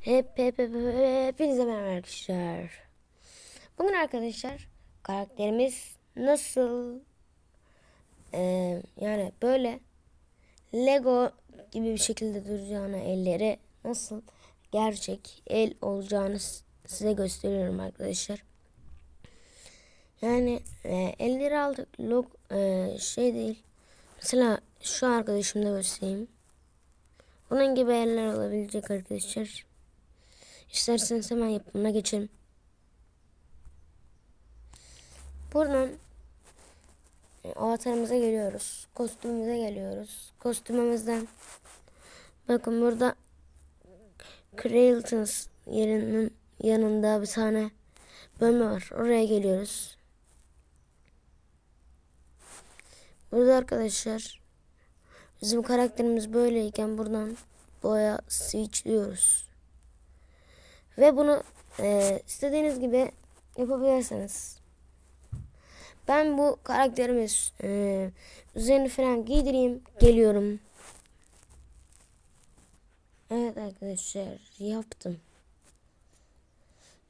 Hep hep hep, hep hepinize merhaba arkadaşlar. Bugün arkadaşlar karakterimiz nasıl eee, yani böyle Lego gibi bir şekilde duracağını elleri nasıl gerçek el olacağını size gösteriyorum arkadaşlar. Yani eee, elleri aldık log eee, şey değil. Mesela şu arkadaşımda göstereyim. Bunun gibi eller olabilecek arkadaşlar. İsterseniz hemen yapımına geçelim. Buradan e, avatarımıza geliyoruz. Kostümümüze geliyoruz. Kostümümüzden bakın burada Creatons yerinin yanında bir tane bölme var. Oraya geliyoruz. Burada arkadaşlar bizim karakterimiz böyleyken buradan boya switchliyoruz. Ve bunu e, istediğiniz gibi yapabilirsiniz. Ben bu karakterimiz e, üzerini falan giydireyim. Geliyorum. Evet arkadaşlar yaptım.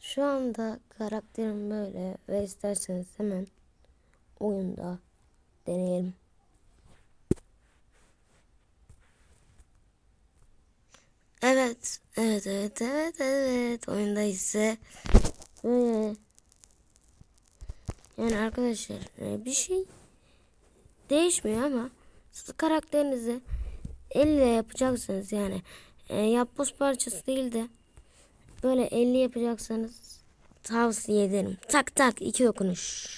Şu anda karakterim böyle ve isterseniz hemen oyunda deneyelim. Evet, evet, evet, evet, evet. Oyunda ise böyle. Yani arkadaşlar e, bir şey değişmiyor ama siz karakterinizi elle yapacaksınız yani. E, yapboz parçası değil de böyle elle yapacaksanız tavsiye ederim. Tak tak iki dokunuş.